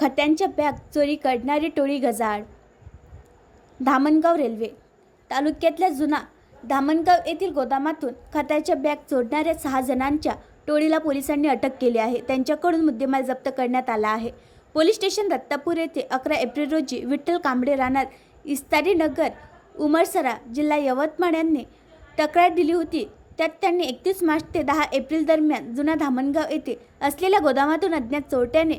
खत्यांच्या bag चोरी करणारी टोळी गजाड धामणगाव रेल्वे. तालुक्यातल्या जुना धामणगाव येथील गोदामातून खताच्या बॅग चोरणाऱ्या सहा जणांच्या टोळीला पोलिसांनी अटक केली आहे. त्यांच्याकडून मुद्देमाल जप्त करण्यात आला आहे. पोलीस स्टेशन दत्तापूर येथे अकरा एप्रिल रोजी विठ्ठल कांबळे राहणार इस्तारी नगर उमरसरा जिल्हा यवतमाळ यांनी तक्रार दिली होती. त्यात त्यांनी एकतीस मार्च ते दहा एप्रिल दरम्यान जुना धामणगाव येथे असलेल्या गोदामातून अज्ञात चोरट्याने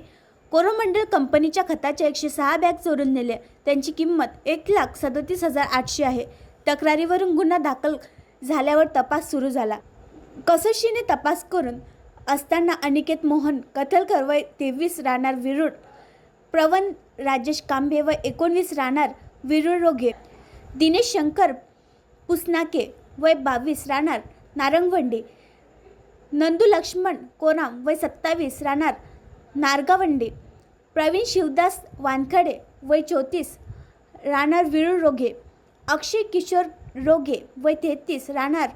कोरोमंडल कंपनीच्या खताच्या एकशे सहा बॅग चोरून नेल्या. त्यांची किंमत एक लाख सदतीस हजार आठशे आहे. तक्रारीवरून गुन्हा दाखल झाल्यावर तपास सुरू झाला. कसोशीने तपास करून असताना अनिकेत मोहन कथलकर वय तेवीस राहणार विरुड प्रवन राजेश कांबे व एकोणवीस राहणार विरुळ रोगे दिनेश शंकर पुसनाके वय बावीस राहणार नारंगवंडी नंदू लक्ष्मण कोराम वय सत्तावीस राहणार नारगावंडे प्रवीण शिवदास वानखडे वय चौतीस राहणार विरुळ रोगे अक्षय किशोर रोगे वय तेहतीस राहणार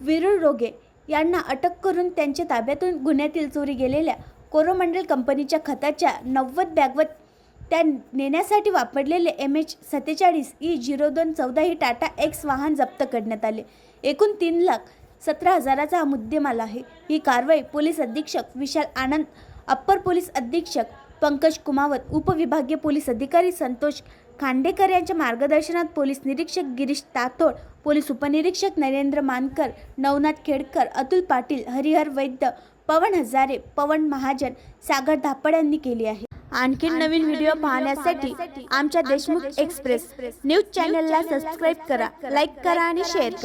विरुळ रोगे यांना अटक करून त्यांच्या ताब्यातून गुन्ह्यातील चोरी गेलेल्या कोरोमंडल कंपनीच्या खताच्या नव्वद बॅगवत त्या नेण्यासाठी वापरलेले एम एच सत्तेचाळीस ई झिरो दोन चौदा ही टाटा एक्स वाहन जप्त करण्यात आले. एकूण तीन लाख सतरा हजाराचा हा मुद्देमाल आहे. ही कारवाई पोलीस अधीक्षक विशाल आनंद अप्पर पोलीस अधीक्षक पंकज कुमावत उपविभागीय पोलीस अधिकारी संतोष खांडेकर यांच्या मार्गदर्शनात पोलीस निरीक्षक गिरीश तातोड पोलीस उपनिरीक्षक नरेंद्र मानकर नवनाथ खेडकर अतुल पाटील हरिहर वैद्य पवन हजारे पवन महाजन सागर धापड यांनी केली आहे. आणखी नवीन व्हिडिओ पाहण्यासाठी आमच्या देशमुख एक्सप्रेस न्यूज चॅनलला सबस्क्राईब करा लाईक करा आणि शेअर करा.